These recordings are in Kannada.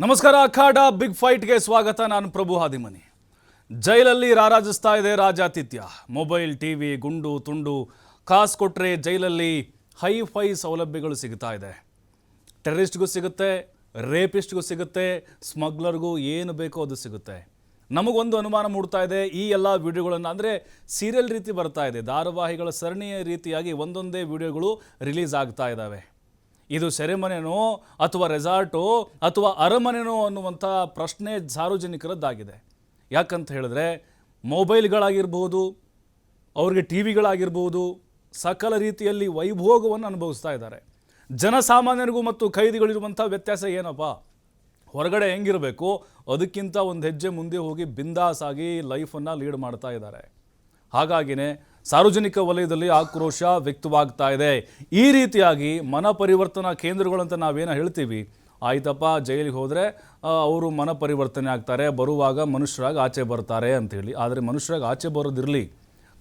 ನಮಸ್ಕಾರ, ಅಖಾಡ ಬಿಗ್ ಫೈಟ್ಗೆ ಸ್ವಾಗತ. ನಾನು ಪ್ರಭು ಹಾದಿಮನಿ. ಜೈಲಲ್ಲಿ ರಾರಾಜಿಸ್ತಾ ಇದೆ ರಾಜಾತಿಥ್ಯ. ಮೊಬೈಲ್, ಟಿವಿ, ಗುಂಡು, ತುಂಡು, ಕಾಸು ಕೊಟ್ಟರೆ ಜೈಲಲ್ಲಿ ಹೈ ಫೈ ಸೌಲಭ್ಯಗಳು ಸಿಗ್ತಾ ಇದೆ. ಟೆರರಿಸ್ಟ್ಗೂ ಸಿಗುತ್ತೆ, ರೇಪಿಸ್ಟ್ಗೂ ಸಿಗುತ್ತೆ, ಸ್ಮಗ್ಲರ್ಗೂ ಏನು ಬೇಕೋ ಅದು ಸಿಗುತ್ತೆ. ನಮಗೊಂದು ಅನುಮಾನ ಮೂಡ್ತಾ ಇದೆ. ಈ ಎಲ್ಲ ವಿಡಿಯೋಗಳನ್ನು ಅಂದರೆ ಸೀರಿಯಲ್ ರೀತಿ ಬರ್ತಾ ಇದೆ. ಧಾರಾವಾಹಿಗಳ ಸರಣಿಯ ರೀತಿಯಾಗಿ ಒಂದೊಂದೇ ವಿಡಿಯೋಗಳು ರಿಲೀಸ್ ಆಗ್ತಾ ಇದ್ದಾವೆ. ಇದು ಸೆರೆಮನೆನೋ ಅಥವಾ ರೆಸಾರ್ಟೋ ಅಥವಾ ಅರಮನೆನೋ ಅನ್ನುವಂಥ ಪ್ರಶ್ನೆ ಸಾರ್ವಜನಿಕರದ್ದಾಗಿದೆ. ಯಾಕಂತ ಹೇಳಿದ್ರೆ ಮೊಬೈಲ್ಗಳಾಗಿರ್ಬೋದು, ಅವ್ರಿಗೆ ಟಿ ವಿಗಳಾಗಿರ್ಬೋದು ಸಕಲ ರೀತಿಯಲ್ಲಿ ವೈಭೋಗವನ್ನು ಅನುಭವಿಸ್ತಾ ಇದ್ದಾರೆ. ಜನಸಾಮಾನ್ಯರಿಗೂ ಮತ್ತು ಖೈದಿಗಳಿರುವಂಥ ವ್ಯತ್ಯಾಸ ಏನಪ್ಪ? ಹೊರಗಡೆ ಹೆಂಗಿರಬೇಕು, ಅದಕ್ಕಿಂತ ಒಂದು ಹೆಜ್ಜೆ ಮುಂದೆ ಹೋಗಿ ಬಿಂದಾಸಾಗಿ ಲೈಫನ್ನು ಲೀಡ್ ಮಾಡ್ತಾ ಇದ್ದಾರೆ. ಹಾಗಾಗಿನೇ ಸಾರ್ವಜನಿಕ ವಲಯದಲ್ಲಿ ಆಕ್ರೋಶ ವ್ಯಕ್ತವಾಗ್ತಾ ಇದೆ. ಈ ರೀತಿಯಾಗಿ ಮನ ಪರಿವರ್ತನಾ ಕೇಂದ್ರಗಳಂತ ನಾವೇನು ಹೇಳ್ತೀವಿ? ಆಯ್ತಪ್ಪ, ಜೈಲಿಗೆ ಹೋದರೆ ಅವರು ಮನ ಪರಿವರ್ತನೆ ಆಗ್ತಾರೆ, ಬರುವಾಗ ಮನುಷ್ಯರಾಗಿ ಆಚೆ ಬರ್ತಾರೆ ಅಂಥೇಳಿ ಆದರೆ ಮನುಷ್ಯರಾಗಿ ಆಚೆ ಬರೋದಿರಲಿ,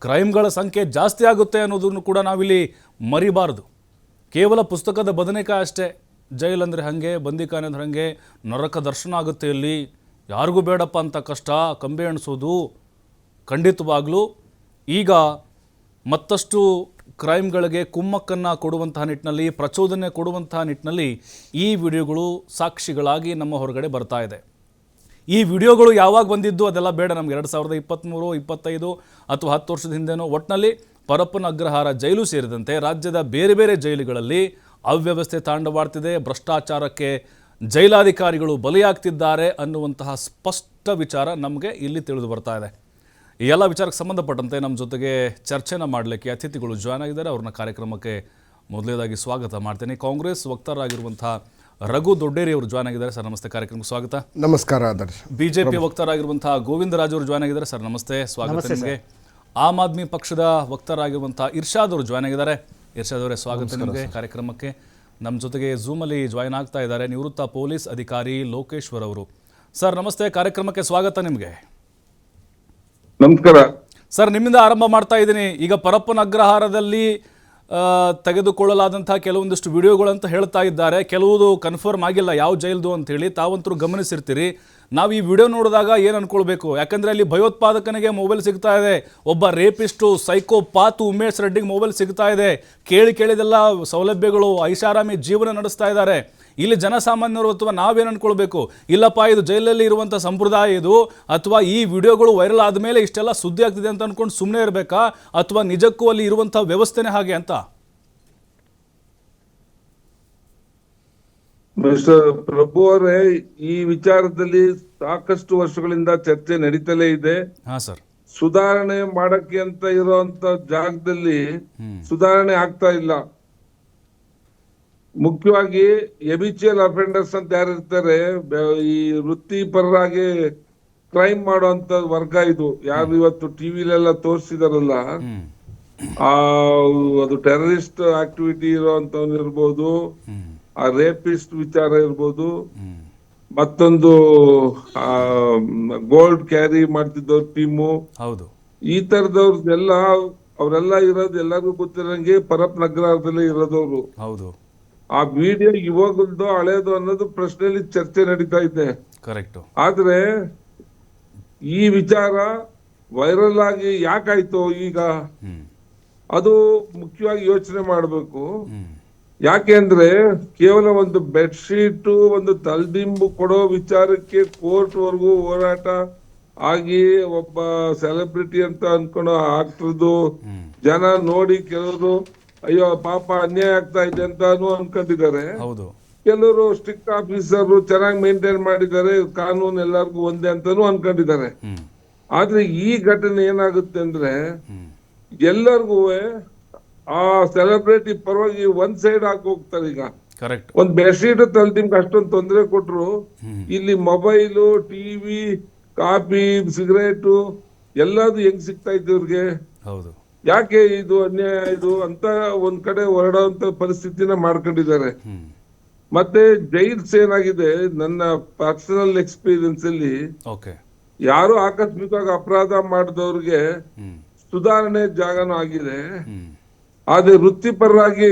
ಕ್ರೈಮ್ಗಳ ಸಂಖ್ಯೆ ಜಾಸ್ತಿ ಆಗುತ್ತೆ ಅನ್ನೋದನ್ನು ಕೂಡ ನಾವಿಲ್ಲಿ ಮರಿಬಾರ್ದು. ಕೇವಲ ಪುಸ್ತಕದ ಬದನೆಕಾಯಿ ಅಷ್ಟೇ. ಜೈಲ್ ಅಂದರೆ ಹಾಗೆ ಬಂದಿಕಾನೆ ಅಂದರೆ ಹಾಗೆ, ನರಕ ದರ್ಶನ ಆಗುತ್ತೆ ಇಲ್ಲಿ. ಯಾರಿಗೂ ಬೇಡಪ್ಪ ಅಂತ ಕಷ್ಟ, ಕಂಬೆ ಎಣಿಸೋದು ಖಂಡಿತವಾಗಲೂ. ಈಗ ಮತ್ತಷ್ಟು ಕ್ರೈಮ್ಗಳಿಗೆ ಕುಮ್ಮಕ್ಕನ್ನು ಕೊಡುವಂತಹ ನಿಟ್ಟಿನಲ್ಲಿ, ಪ್ರಚೋದನೆ ಕೊಡುವಂತಹ ನಿಟ್ಟಿನಲ್ಲಿ ಈ ವಿಡಿಯೋಗಳು ಸಾಕ್ಷಿಗಳಾಗಿ ನಮ್ಮ ಹೊರಗಡೆ ಬರ್ತಾ ಇದೆ. ಈ ವಿಡಿಯೋಗಳು ಯಾವಾಗ ಬಂದಿದ್ದು ಅದೆಲ್ಲ ಬೇಡ, ನಮ್ಗೆ ಎರಡು ಸಾವಿರದ ಇಪ್ಪತ್ತ್ಮೂರು ಇಪ್ಪತ್ತೈದು ಅಥವಾ ಹತ್ತು ವರ್ಷದ ಹಿಂದೆನೋ ಒಟ್ಟಿನಲ್ಲಿ ಪರಪ್ಪನ ಅಗ್ರಹಾರ ಜೈಲು ಸೇರಿದಂತೆ ರಾಜ್ಯದ ಬೇರೆ ಬೇರೆ ಜೈಲುಗಳಲ್ಲಿ ಅವ್ಯವಸ್ಥೆ ತಾಂಡವಾಡ್ತಿದೆ, ಭ್ರಷ್ಟಾಚಾರಕ್ಕೆ ಜೈಲಾಧಿಕಾರಿಗಳು ಬಲಿಯಾಗ್ತಿದ್ದಾರೆ ಅನ್ನುವಂತಹ ಸ್ಪಷ್ಟ ವಿಚಾರ ನಮಗೆ ಇಲ್ಲಿ ತಿಳಿದು ಬರ್ತಾ ಇದೆ. ಈ ಎಲ್ಲ ವಿಚಾರಕ್ಕೆ ಸಂಬಂಧಪಟ್ಟಂತೆ ನಮ್ಮ ಜೊತೆಗೆ ಚರ್ಚೆನ ಮಾಡಲಿಕ್ಕೆ ಅತಿಥಿಗಳು ಜಾಯ್ನ್ ಆಗಿದ್ದಾರೆ. ಅವ್ರನ್ನ ಕಾರ್ಯಕ್ರಮಕ್ಕೆ ಮೊದಲೇದಾಗಿ ಸ್ವಾಗತ ಮಾಡ್ತೇನೆ. ಕಾಂಗ್ರೆಸ್ ವಕ್ತಾರರಾಗಿರುವಂಥ ರಘು ದೊಡ್ಡೇರಿ ಅವರು ಜಾಯ್ನ್ ಆಗಿದ್ದಾರೆ. ಸರ್ ನಮಸ್ತೆ. ಕಾರ್ಯಕ್ರಮಕ್ಕೆ ಸ್ವಾಗತ. ನಮಸ್ಕಾರ ಆದರ್ಶ. ಬಿಜೆಪಿ ವಕ್ತಾರಾಗಿರುವಂತಹ ಗೋವಿಂದರಾಜ್ ಅವರು ಜಾಯ್ನ್ ಆಗಿದ್ದಾರೆ. ಸರ್ ನಮಸ್ತೆ. ಸ್ವಾಗತ ನಿಮಗೆ. ಆಮ್ ಆದ್ಮಿ ಪಕ್ಷದ ವಕ್ತಾರಾಗಿರುವಂತಹ ಇರ್ಷಾದ್ ಅವರು ಜಾಯ್ನ್ ಆಗಿದ್ದಾರೆ. ಇರ್ಷಾದ್ ಅವರೇ ಸ್ವಾಗತ ನಿಮಗೆ ಕಾರ್ಯಕ್ರಮಕ್ಕೆ. ನಮ್ಮ ಜೊತೆಗೆ ಝೂಮಲ್ಲಿ ಜಾಯ್ನ್ ಆಗ್ತಾ ಇದ್ದಾರೆ ನಿವೃತ್ತ ಪೊಲೀಸ್ ಅಧಿಕಾರಿ ಲೋಕೇಶ್ವರ್ ಅವರು. ಸರ್ ನಮಸ್ತೆ. ಕಾರ್ಯಕ್ರಮಕ್ಕೆ ಸ್ವಾಗತ ನಿಮಗೆ. ನಮಸ್ಕಾರ. ಸರ್, ನಿಮ್ಮಿಂದ ಆರಂಭ ಮಾಡ್ತಾ ಇದ್ದೀನಿ. ಈಗ ಪರಪ್ಪನ ಅಗ್ರಹಾರದಲ್ಲಿ ತೆಗೆದುಕೊಳ್ಳಲಾದಂತಹ ಕೆಲವೊಂದಿಷ್ಟು ಅಂತ ಹೇಳ್ತಾ ಇದ್ದಾರೆ. ಕೆಲವುದು ಕನ್ಫರ್ಮ್ ಆಗಿಲ್ಲ. ಯಾವ ಜೈಲ್ದು ಅಂತೇಳಿ ತಾವಂತರೂ ಗಮನಿಸಿರ್ತೀರಿ. ನಾವು ಈ ವಿಡಿಯೋ ನೋಡಿದಾಗ ಏನು ಅನ್ಕೊಳ್ಬೇಕು? ಯಾಕಂದರೆ ಅಲ್ಲಿ ಭಯೋತ್ಪಾದಕನಿಗೆ ಮೊಬೈಲ್ ಸಿಗ್ತಾ ಇದೆ. ಒಬ್ಬ ರೇಪಿಸ್ಟು ಸೈಕೋ ಪಾತು ಉಮೇಶ್ ರೆಡ್ಡಿಗೆ ಮೊಬೈಲ್ ಸಿಗ್ತಾ ಇದೆ. ಕೇಳಿ ಕೇಳಿದೆಲ್ಲ ಸೌಲಭ್ಯಗಳು, ಐಷಾರಾಮಿ ಜೀವನ ನಡೆಸ್ತಾ ಇದ್ದಾರೆ. ಇಲ್ಲಿ ಜನಸಾಮಾನ್ಯರು ಅಥವಾ ನಾವೇನು ಅನ್ಕೊಳ್ಬೇಕು? ಇಲ್ಲಪ್ಪ ಇದು ಜೈಲಲ್ಲಿ ಇರುವಂಥ ಸಂಪ್ರದಾಯ ಇದು. ಅಥವಾ ಈ ವಿಡಿಯೋಗಳು ವೈರಲ್ ಆದಮೇಲೆ ಇಷ್ಟೆಲ್ಲ ಸುದ್ದಿ ಆಗ್ತಿದೆ ಅಂತ ಅನ್ಕೊಂಡು ಸುಮ್ಮನೆ ಇರಬೇಕಾ? ಅಥವಾ ನಿಜಕ್ಕೂ ಅಲ್ಲಿ ಇರುವಂಥ ವ್ಯವಸ್ಥೆನೇ ಹಾಗೆ ಅಂತ? ಮಿಸ್ಟರ್ ಪ್ರಭು ಅವರೇ ಈ ವಿಚಾರದಲ್ಲಿ ಸಾಕಷ್ಟು ವರ್ಷಗಳಿಂದ ಚರ್ಚೆ ನಡೀತಲೇ ಇದೆ. ಹಾ ಸರ್. ಸುಧಾರಣೆ ಮಾಡಕ್ಕೆ ಅಂತ ಇರುವಂತ ಜಾಗದಲ್ಲಿ ಸುಧಾರಣೆ ಆಗ್ತಾ ಇಲ್ಲ. ಮುಖ್ಯವಾಗಿ ಎಬಿಚುಯಲ್ ಅಫೆಂಡರ್ಸ್ ಅಂತ ಯಾರು ಇರ್ತಾರೆ ಈ ವೃತ್ತಿಪರರಾಗಿ ಕ್ರೈಮ್ ಮಾಡುವಂತ ವರ್ಗ ಇದು. ಯಾರು ಇವತ್ತು ಟಿವಿಲೆಲ್ಲ ತೋರಿಸಿದಾರಲ್ಲ ಆ ಅದು ಟೆರರಿಸ್ಟ್ ಆಕ್ಟಿವಿಟಿ ಇರೋ ಇರ್ಬೋದು ಆ ರೇಪಿಸ್ಟ್ ವಿಚಾರ ಇರ್ಬೋದು ಮತ್ತೊಂದು ಗೋಲ್ಡ್ ಕ್ಯಾರಿ ಮಾಡ್ತಿದ್ದವ್ರ ಟೀಮು. ಹೌದು. ಈ ತರದವ್ರದ್ದೆಲ್ಲ ಅವರೆಲ್ಲ ಇರೋದು ಎಲ್ಲರಿಗೂ ಗೊತ್ತಿರಂಗೆ ಪರಪ್ ನಗರದಲ್ಲೇ ಇರೋದವ್ರು. ಹೌದು. ಆ ವಿಡಿಯೋ ಇವಾಗದ್ದು ಹಳೇದು ಅನ್ನೋದು ಪ್ರಶ್ನೆಯಲ್ಲಿ ಚರ್ಚೆ ನಡೀತಾ ಇದೆ. ಕರೆಕ್ಟ್ ಆದ್ರೆ ಈ ವಿಚಾರ ವೈರಲ್ ಆಗಿ ಯಾಕಾಯ್ತು ಈಗ? ಅದು ಮುಖ್ಯವಾಗಿ ಯೋಚನೆ ಮಾಡಬೇಕು. ಯಾಕೆಂದ್ರೆ ಕೇವಲ ಒಂದು ಬೆಡ್ಶೀಟ್ ಒಂದು ತಲ್ದಿಂಬು ಕೊಡೋ ವಿಚಾರಕ್ಕೆ ಕೋರ್ಟ್ ವರ್ಗೂ ಹೋರಾಟ ಆಗಿ ಒಬ್ಬ ಸೆಲೆಬ್ರಿಟಿ ಅಂತ ಅನ್ಕೊಂಡು ಆಗ್ತದ್ದು ಜನ ನೋಡಿ ಕೆಲವರು ಅಯ್ಯೋ ಪಾಪ ಅನ್ಯಾಯ ಆಗ್ತಾ ಇದೆ ಅಂತಾನು ಅನ್ಕೊಂಡಿದ್ದಾರೆ. ಹೌದು. ಕೆಲವರು ಸ್ಟ್ರಿಕ್ಟ್ ಆಫೀಸರ್ ಚೆನ್ನಾಗಿ ಮೇಂಟೈನ್ ಮಾಡಿದ್ದಾರೆ ಕಾನೂನು ಎಲ್ಲರಿಗೂ ಒಂದೇ ಅಂತಾನು ಅನ್ಕೊಂಡಿದ್ದಾರೆ. ಆದ್ರೆ ಈ ಘಟನೆ ಏನಾಗುತ್ತೆ ಅಂದ್ರೆ ಎಲ್ಲರಿಗೂ ಆ ಸೆಲೆಬ್ರಿಟಿ ಪರವಾಗಿ ಒಂದ್ ಸೈಡ್ ಹಾಕಿ ಹೋಗ್ತಾರೆ ಈಗ. ಕರೆಕ್ಟ್ ಒಂದ್ ಬೆಡ್ಶೀಟ್ ತಲ್ತಿಮ್ಗೆ ಅಷ್ಟೊಂದು ತೊಂದರೆ ಕೊಟ್ರು. ಇಲ್ಲಿ ಮೊಬೈಲು ಟಿವಿ ಕಾಫಿ ಸಿಗರೇಟು ಎಲ್ಲದು ಹೆಂಗ್ ಸಿಗ್ತಾ ಇತ್ತು ಇವ್ರಿಗೆ? ಹೌದು. ಯಾಕೆ ಇದು ಅನ್ಯಾಯ ಇದು ಅಂತ ಒಂದ್ ಕಡೆ ಹೊರಡುವಂತ ಪರಿಸ್ಥಿತಿನ ಮಾಡ್ಕೊಂಡಿದ್ದಾರೆ. ಮತ್ತೆ ಜೈಲ್ಸ್ ಏನಾಗಿದೆ ನನ್ನ ಪರ್ಸನಲ್ ಎಕ್ಸ್ಪೀರಿಯನ್ಸ್ ಅಲ್ಲಿ ಯಾರು ಆಕಸ್ಮಿಕವಾಗಿ ಅಪರಾಧ ಮಾಡಿದವ್ರಿಗೆ ಸುಧಾರಣೆ ಜಾಗನೂ ಆಗಿದೆ. ಆದ್ರೆ ವೃತ್ತಿಪರರಾಗಿ